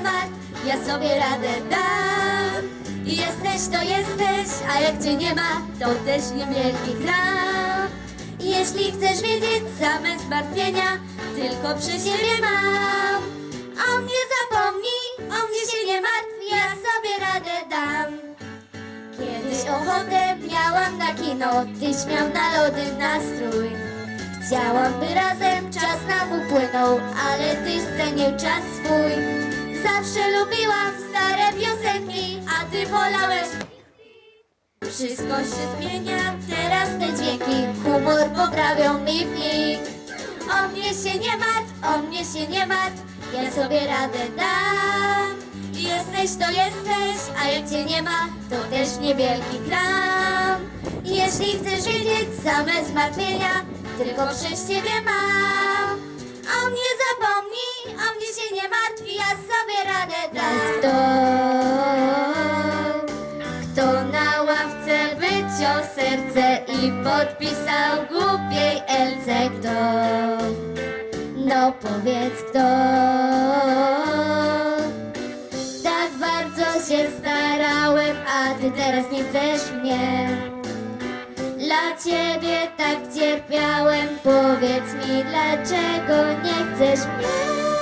martw, ja sobie radę dam. Jesteś to jesteś, a jak cię nie ma, to też niewielki gram. Jeśli chcesz wiedzieć same zmartwienia, tylko przy siebie mam. O mnie zapomnij, o mnie się nie martw, ja sobie radę dam. Kiedyś ochotę miałam na kino, tyś miał na lody nastrój. Chciałam, by razem czas nam upłynął, ale tyś cenił czas swój. Zawsze lubiłam stare piosenki, a ty wolałeś. Wszystko się zmienia, teraz te dźwięki. Humor poprawią mi w nich. O mnie się nie martw, o mnie się nie martw. Ja sobie radę dam. Jesteś to jesteś, a jak cię nie ma To też niewielki kram Jeśli chcesz wiedzieć same zmartwienia Tylko przez ciebie mam. O mnie zapomnij, o mnie się nie martw Ja sobie dam kto na ławce wyciął serce i podpisał głupiej Elce kto? No powiedz kto? Tak bardzo się starałem, a ty teraz nie chcesz mnie. Dla ciebie tak cierpiałem, powiedz mi dlaczego nie chcesz mnie?